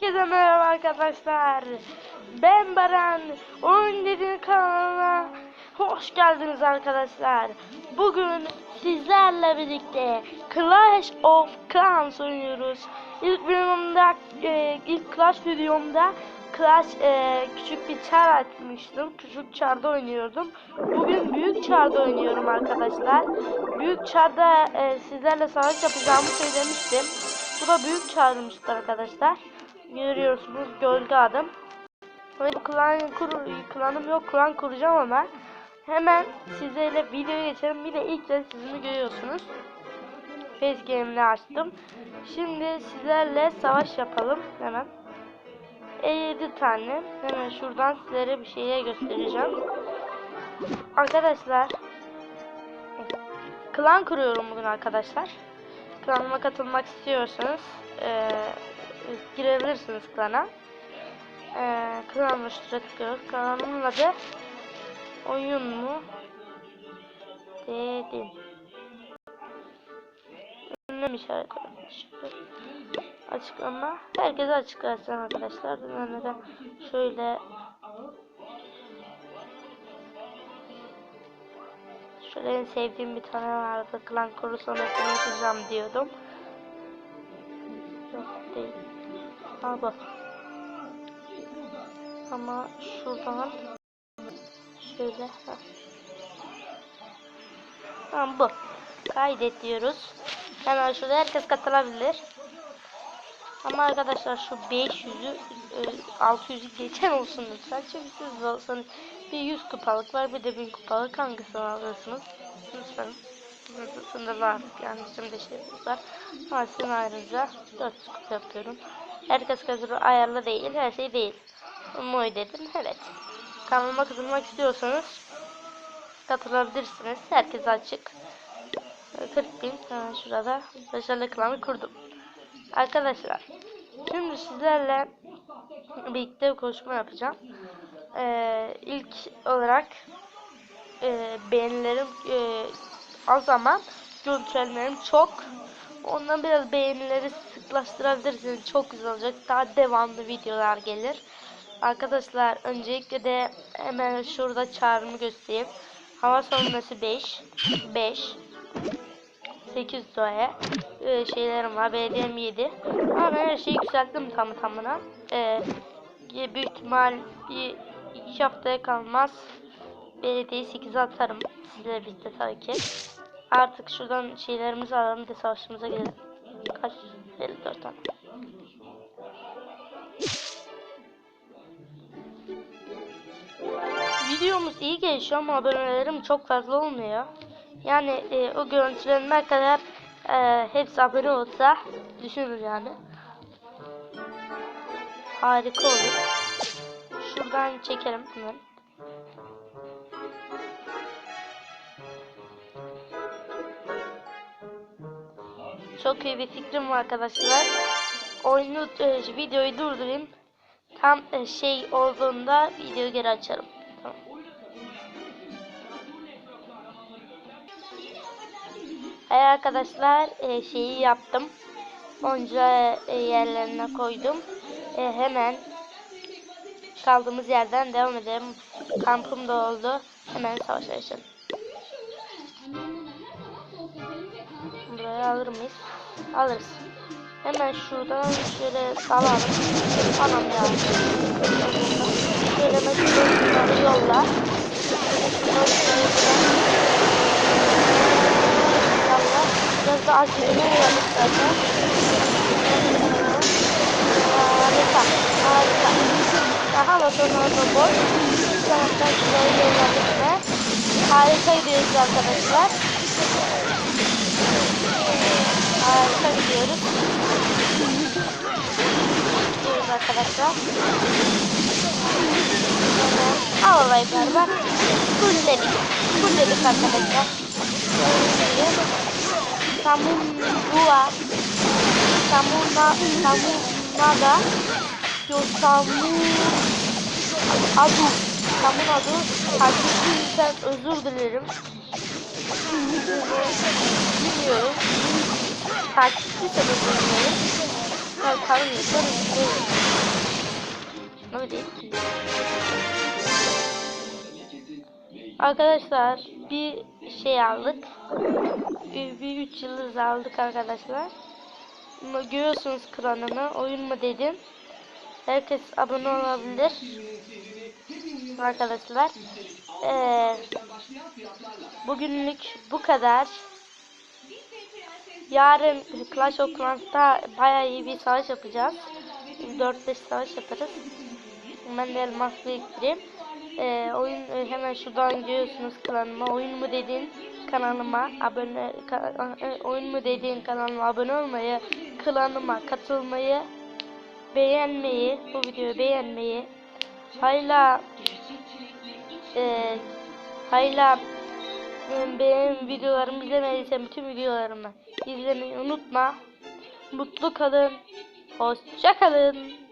Herkese merhaba arkadaşlar. Ben Baran. Oyun dediğin kanalına hoş geldiniz arkadaşlar. Bugün sizlerle birlikte Clash of Clans oynuyoruz. İlk videomda, e, ilk Clash videomda Clash e, küçük bir çar açmıştım. Küçük çarda oynuyordum. Bugün büyük çarda oynuyorum arkadaşlar. Büyük çarda e, sizlerle savaş yapacağımı söylemiştim. Bu da büyük çağrılmıştı arkadaşlar. Görüyorsunuz gölge adım. Klan kur, klanım yok klan kuracağım ama hemen sizlerle videoya geçelim. Bir de ilk kez sizini görüyorsunuz. Facegame'le açtım. Şimdi sizlerle savaş yapalım hemen. E 7 tane. Hemen şuradan sizlere bir şeyler göstereceğim. Arkadaşlar klan kuruyorum bugün arkadaşlar. Klanıma katılmak istiyorsanız eee girebilirsiniz klana. Eee klan oluştura tıklıyoruz. Klanımın adı oyun mu? Dedim. Ünlem işareti şimdi. Açıklama. Herkese açıklasın arkadaşlar. Ben de şöyle Şöyle en sevdiğim bir tane vardı. Klan koru sonrasını yapacağım diyordum. Yok değil. Bu. Ama şuradan şöyle ha. Tamam bu. Kaydet diyoruz. Hemen şurada herkes katılabilir. Ama arkadaşlar şu 500'ü e, 600'ü geçen olsun lütfen. Çünkü siz olsanız bir 100 kupalık var bir de 1000 kupalık hangisini alırsınız? Lütfen. Sınırlı artık yani şimdi şeyimiz var. Ama sizin ayrıca 400 kupa yapıyorum. Herkes kadar ayarlı değil. Her şey değil. Moy dedim. Evet. Kanalıma katılmak istiyorsanız katılabilirsiniz. Herkes açık. 40 bin hemen şurada başarılı klanı kurdum. Arkadaşlar şimdi sizlerle birlikte bir konuşma yapacağım. Ee, ilk olarak e, beğenilerim e, az ama görüntülerim çok. Ondan biraz beğenileri sıklaştırabilirsiniz. Çok güzel olacak. Daha devamlı videolar gelir. Arkadaşlar öncelikle de hemen şurada çağrımı göstereyim. Hava savunması 5 5 8 doya ee, şeylerim var. Belediyem 7. Ama ben her şeyi yükselttim tamı tamına. Ee, büyük ihtimal bir iki haftaya kalmaz. Belediyeyi 8'e atarım. Sizle birlikte tabii ki. Artık şuradan şeylerimizi alalım da savaşımıza gidelim. Kaç? 54 tane. Videomuz iyi gelişiyor ama abonelerim çok fazla olmuyor. Yani e, o görüntülenme kadar e, hepsi abone olsa düşünür yani. Harika olur. Şuradan çekelim hemen. Çok iyi bir fikrim var arkadaşlar. Oyunu e, videoyu durdurayım. Tam e, şey olduğunda videoyu geri açarım. Tamam. Evet arkadaşlar e, şeyi yaptım. Onca e, yerlerine koydum. E, hemen kaldığımız yerden devam edelim. Kampım da oldu. Hemen savaş açalım. Burayı alır mıyız? Alırız. Hemen şuradan şöyle salalım. Anam ya. Şöyle mesela yolla. İnşallah. Biraz da acilime uğradık zaten. Harika. Harika. Daha motorun orada boş. Bir taraftan şurayı yolladık ve harika gidiyoruz arkadaşlar. Harika gidiyoruz. Gidiyoruz arkadaşlar. Al olayı bak. Fulledik. Fulledik arkadaşlar. Samundua. Samuna. Samunada. Yo Samu. Adu. Samun adı. Takipçimizden özür dilerim. Takipçi sebep özür dilerim. Ben tanımıyorum. Tanımıyorum. Öyle değil. Arkadaşlar bir şey aldık. Bir, bir üç yıldız aldık arkadaşlar. Görüyorsunuz klanımı. Oyun mu dedim. Herkes abone olabilir. Arkadaşlar. Ee, bugünlük bu kadar. Yarın Clash of Clans'ta bayağı iyi bir savaş yapacağız. 4-5 savaş yaparız. Ben de elmas biriktireyim. Ee, oyun e, hemen şuradan görüyorsunuz kanalıma. Oyun mu dediğin kanalıma abone ka- e, oyun mu dediğin kanalıma abone olmayı, klanıma katılmayı, beğenmeyi, bu videoyu beğenmeyi, hala e, hala e, benim videolarımı izlemediysen bütün videolarımı izlemeyi unutma. Mutlu kalın. Hoşça kalın.